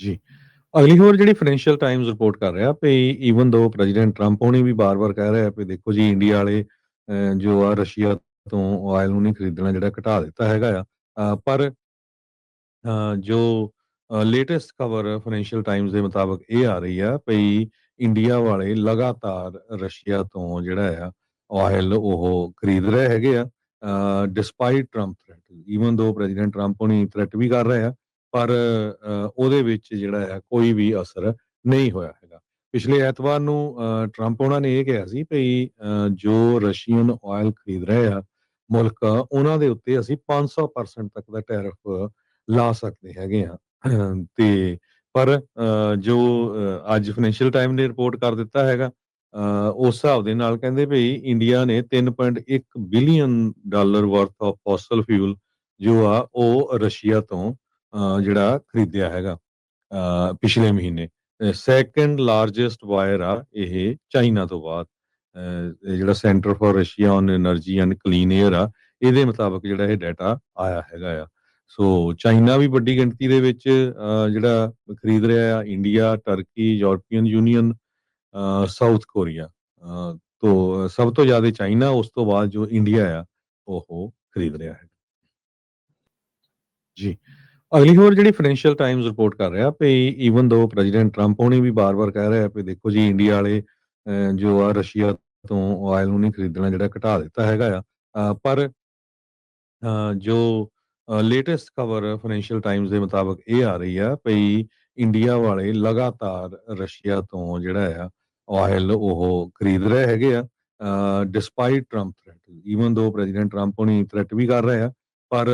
ਜੀ। ਅਗਲੀ ਖਬਰ ਜਿਹੜੀ ਫਾਈਨੈਂਸ਼ੀਅਲ ਟਾਈਮਜ਼ ਰਿਪੋਰਟ ਕਰ ਰਿਹਾ ਵੀ ਈਵਨ ਦੋ ਪ੍ਰੈਜ਼ੀਡੈਂਟ ਟਰੰਪ ਹੋਣੀ ਵੀ ਬਾਰ-ਬਾਰ ਕਹਿ ਰਹੇ ਆ ਦੇਖੋ ਜੀ ਇੰਡੀਆ ਵਾਲੇ ਜੋ ਆ ਰਸ਼ੀਆ ਤੋਂ ਆਇਲ ਨੂੰ ਨਹੀਂ ਖਰੀਦਣਾ ਜਿਹੜਾ ਘਟਾ ਦਿੱਤਾ ਹੈਗਾ ਆ ਪਰ ਜੋ ਲੇਟੈਸਟ ਖਬਰ ਫਾਈਨੈਂਸ਼ੀਅਲ ਟਾਈਮਜ਼ ਦੇ ਮੁਤਾਬਕ ਇਹ ਆ ਰਹੀ ਆ ਭਈ ਇੰਡੀਆ ਵਾਲੇ ਲਗਾਤਾਰ ਰਸ਼ੀਆ ਤੋਂ ਜਿਹੜਾ ਆ ਆਇਲ ਉਹ ਖਰੀਦ ਰਹੇ ਹੈਗੇ ਆ despite Trump threat even though President Trump ਹੋਣੀ ਥ੍ਰੈਟ ਵੀ ਕਰ ਰਹੇ ਆ ਪਰ ਉਹਦੇ ਵਿੱਚ ਜਿਹੜਾ ਹੈ ਕੋਈ ਵੀ ਅਸਰ ਨਹੀਂ ਹੋਇਆ ਹੈਗਾ। ਪਿਛਲੇ ਐਤਵਾਰ ਨੂੰ ਟਰੰਪ ਉਹਨਾਂ ਨੇ ਇਹ ਕਿਹਾ ਸੀ ਭਈ ਜੋ ਰਸ਼ੀਅਨ ਆਇਲ ਖਰੀਦ ਰਹੇ ਆ ਮੁਲਕ ਉਹਨਾਂ ਦੇ ਉੱਤੇ ਅਸੀਂ 500% ਤੱਕ ਦਾ ਟੈਰਿਫ ਲਾ ਸਕਦੇ ਹੈਗੇ ਆ। ਤੇ ਪਰ ਜੋ ਅੱਜ ਫਾਈਨੈਂਸ਼ੀਅਲ ਟਾਈਮ ਨੇ ਰਿਪੋਰਟ ਕਰ ਦਿੱਤਾ ਹੈਗਾ ਅ, ਉਸ ਹਿਸਾਬ ਦੇ ਨਾਲ ਕਹਿੰਦੇ ਭਈ ਇੰਡੀਆ ਨੇ 3.1 billion dollar worth of fossil fuel ਜੋ ਆ ਉਹ ਰਸ਼ੀਆ ਤੋਂ ਜਿਹੜਾ ਖਰੀਦਿਆ ਹੈਗਾ ਪਿਛਲੇ ਮਹੀਨੇ। ਸੈਕੰਡ ਲਾਰਜੈਸਟ ਵਾਇਰ ਆ ਇਹ ਚਾਈਨਾ ਤੋਂ ਬਾਅਦ। ਜਿਹੜਾ centre for research on energy and clean air ਆ, ਇਹਦੇ ਮੁਤਾਬਕ ਜਿਹੜਾ ਇਹ ਡਾਟਾ ਆਇਆ ਹੈਗਾ ਆ। ਸੋ ਚਾਈਨਾ ਵੀ ਵੱਡੀ ਗਿਣਤੀ ਦੇ ਵਿੱਚ ਜਿਹੜਾ ਖਰੀਦ ਰਿਹਾ ਆ India Turkey European Union South Korea ਤੋਂ ਸਭ ਤੋਂ ਜ਼ਿਆਦਾ ਚਾਈਨਾ ਉਸ ਤੋਂ ਬਾਅਦ ਜੋ ਇੰਡੀਆ ਆ, ਉਹ ਖਰੀਦ ਰਿਹਾ ਹੈ ਜੀ। ਅਗਲੀ ਹੋਰ ਜਿਹੜੀ ਫਾਈਨੈਂਸ਼ੀਅਲ ਟਾਈਮਜ਼ ਰਿਪੋਰਟ ਕਰ ਰਿਹਾ ਵੀ ਈਵਨ ਦੋ ਪ੍ਰੈਜ਼ੀਡੈਂਟ ਟਰੰਪ ਹੋਣੀ ਵੀ ਬਾਰ-ਬਾਰ ਕਹਿ ਰਹੇ ਆ ਦੇਖੋ ਜੀ ਇੰਡੀਆ ਵਾਲੇ ਜੋ ਆ ਰਸ਼ੀਆ ਤੋਂ ਆਇਲ ਨੂੰ ਨਹੀਂ ਖਰੀਦਣਾ ਜਿਹੜਾ ਘਟਾ ਦਿੱਤਾ ਹੈਗਾ ਆ ਪਰ ਜੋ ਲੇਟੈਸਟ ਖਬਰ ਫਾਈਨੈਂਸ਼ੀਅਲ ਟਾਈਮਜ਼ ਦੇ ਮੁਤਾਬਕ ਇਹ ਆ ਰਹੀ ਆ ਭਈ ਇੰਡੀਆ ਵਾਲੇ ਲਗਾਤਾਰ ਰਸ਼ੀਆ ਤੋਂ ਜਿਹੜਾ ਆ ਆਇਲ ਉਹ ਖਰੀਦ ਰਹੇ ਹੈਗੇ ਆ despite Trump threat even though President Trump ਹੋਣੀ ਥ੍ਰੈਟ ਵੀ ਕਰ ਰਹੇ ਆ ਪਰ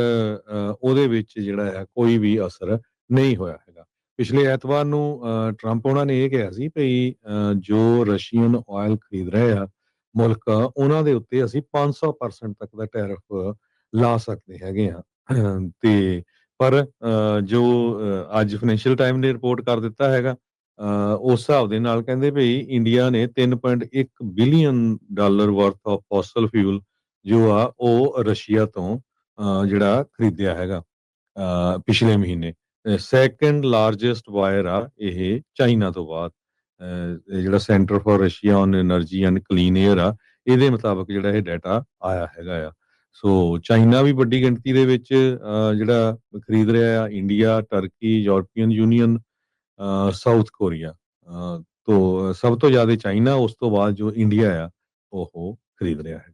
ਉਹਦੇ ਵਿੱਚ ਜਿਹੜਾ ਹੈ ਕੋਈ ਵੀ ਅਸਰ ਨਹੀਂ ਹੋਇਆ ਹੈਗਾ। ਪਿਛਲੇ ਐਤਵਾਰ ਨੂੰ ਟਰੰਪ ਉਹਨਾਂ ਨੇ ਇਹ ਕਿਹਾ ਸੀ ਭਈ ਜੋ ਰਸ਼ੀਅਨ ਆਇਲ ਖਰੀਦ ਰਹੇ ਆ ਮੁਲਕ ਉਹਨਾਂ ਦੇ ਉੱਤੇ ਅਸੀਂ 500% ਤੱਕ ਦਾ ਟੈਰਿਫ ਲਾ ਸਕਦੇ ਹੈਗੇ ਆ। ਤੇ ਪਰ ਜੋ ਅੱਜ ਫਾਈਨੈਂਸ਼ੀਅਲ ਟਾਈਮ ਨੇ ਰਿਪੋਰਟ ਕਰ ਦਿੱਤਾ ਹੈਗਾ ਅ, ਉਸ ਹਿਸਾਬ ਦੇ ਨਾਲ ਕਹਿੰਦੇ ਭਈ ਇੰਡੀਆ ਨੇ 3.1 billion dollar worth of fossil fuel ਜੋ ਆ ਉਹ ਰਸ਼ੀਆ ਤੋਂ ਜਿਹੜਾ ਖਰੀਦਿਆ ਹੈਗਾ ਪਿਛਲੇ ਮਹੀਨੇ। ਸੈਕੰਡ ਲਾਰਜੈਸਟ ਬਾਇਰ ਆ ਇਹ ਚਾਈਨਾ ਤੋਂ ਬਾਅਦ। ਜਿਹੜਾ centre for research on energy and clean air ਆ, ਇਹਦੇ ਮੁਤਾਬਕ ਜਿਹੜਾ ਇਹ ਡਾਟਾ ਆਇਆ ਹੈਗਾ ਆ। ਸੋ ਚਾਈਨਾ ਵੀ ਵੱਡੀ ਗਿਣਤੀ ਦੇ ਵਿੱਚ ਜਿਹੜਾ ਖਰੀਦ ਰਿਹਾ ਆ India Turkey European Union South Korea ਤੋਂ ਸਭ ਤੋਂ ਜ਼ਿਆਦਾ ਚਾਈਨਾ ਉਸ ਤੋਂ ਬਾਅਦ ਜੋ ਇੰਡੀਆ ਆ, ਉਹ ਖਰੀਦ ਰਿਹਾ ਹੈ।